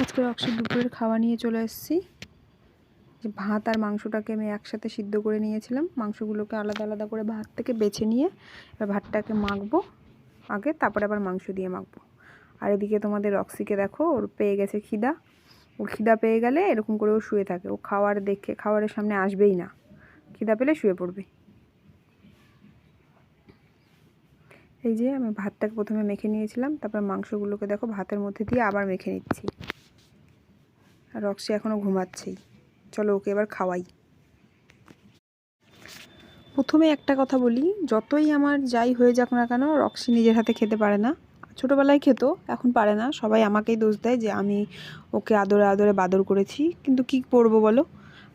আজকে রক্সির দুপুরের খাওয়া নিয়ে চলে এসেছি। যে ভাত আর মাংসটাকে আমি একসাথে সিদ্ধ করে নিয়েছিলাম। মাংসগুলোকে আলাদা আলাদা করে ভাত থেকে বেছে নিয়ে এবার ভাতটাকে মাখবো আগে, তারপরে আবার মাংস দিয়ে মাখবো। আর এদিকে তোমাদের রক্সিকে দেখো, ওর পেয়ে গেছে খিদা। ও খিদা পেয়ে গেলে এরকম করে ও শুয়ে থাকে। ও খাওয়ার দেখে, খাওয়ারের সামনে আসবেই না। খিদা পেলে শুয়ে পড়বে। এই যে আমি ভাতটাকে প্রথমে মেখে নিয়েছিলাম, তারপর মাংসগুলোকে দেখো ভাতের মধ্যে দিয়ে আবার মেখে নিচ্ছি। আর রক্সি এখনও ঘুমাচ্ছেই। চলো ওকে এবার খাওয়াই। প্রথমে একটা কথা বলি, যতই আমার যাই হয়ে যাক না কেন, রক্সি নিজের হাতে খেতে পারে না। ছোটোবেলায় খেতো, এখন পারে না। সবাই আমাকেই দোষ দেয় যে আমি ওকে আদরে আদরে বাদর করেছি। কিন্তু কি করব বলো?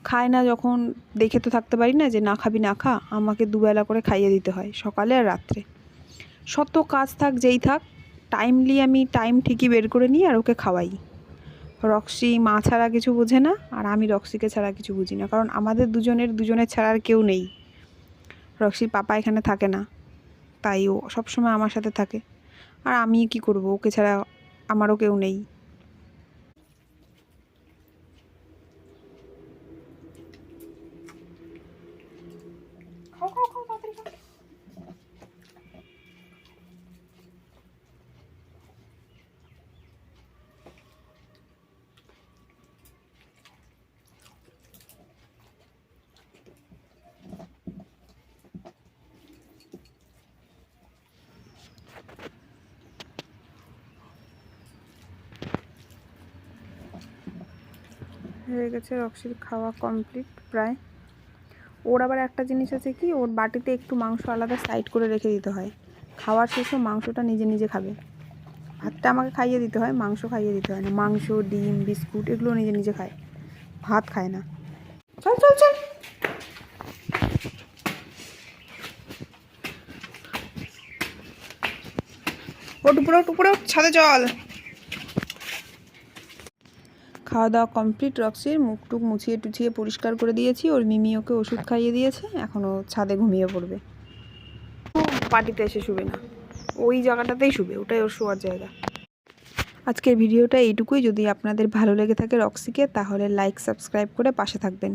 খায় না যখন, দেখে তো থাকতে পারি না যে না খাবি, না খা, আমাকে দুবেলা করে খাইয়ে দিতে হয়, সকালে আর রাত্রে। শত কাজ থাক, যেই থাক টাইমলি আমি টাইম ঠিকই বের করে নিই আর ওকে খাওয়াই। রক্সি মা ছাড়া কিছু বোঝে না, আর আমি রক্সিকে ছাড়া কিছু বুঝি না। কারণ আমাদের দুজনের দুজনের ছাড়া আর কেউ নেই। রক্সির পাপা এখানে থাকে না, তাই ও সবসময় আমার সাথে থাকে। আর আমি কি করব? ওকে ছাড়া আমারও কেউ নেই। হয়ে গেছে, রক্সির খাওয়া কমপ্লিট প্রায়। ওর আবার একটা জিনিস আছে কি, ওর বাটিতে একটু মাংস আলাদা সাইড করে রেখে দিতে হয়। খাওয়ার শেষে মাংসটা নিজে নিজে খাবে। ভাতটা আমাকে খাইয়ে দিতে হয়, মাংস খাইয়ে দিতে হয় না। মাংস, ডিম, বিস্কুট এগুলো নিজে নিজে খায়। ভাত খায় না। চল চল চল। ওট উপরে, ওঠ উপরে ছাদে চল। খাওয়া দাওয়া কমপ্লিট রক্সির মুখ টুক মুছিয়ে টুছিয়ে পরিষ্কার করে দিয়েছি। ওর মিমি ওকে ওষুধ খাইয়ে দিয়েছে, এখন ও ছাদে ঘুমিয়ে পড়বে। পার্টিতে এসে শুবে না। ওই জায়গাটাতেই শুবে, ওটাই ওর শোয়ার জায়গা। আজকের ভিডিওটা এইটুকুই। যদি আপনাদের ভালো লেগে থাকে রক্সিকে, তাহলে লাইক সাবস্ক্রাইব করে পাশে থাকবেন।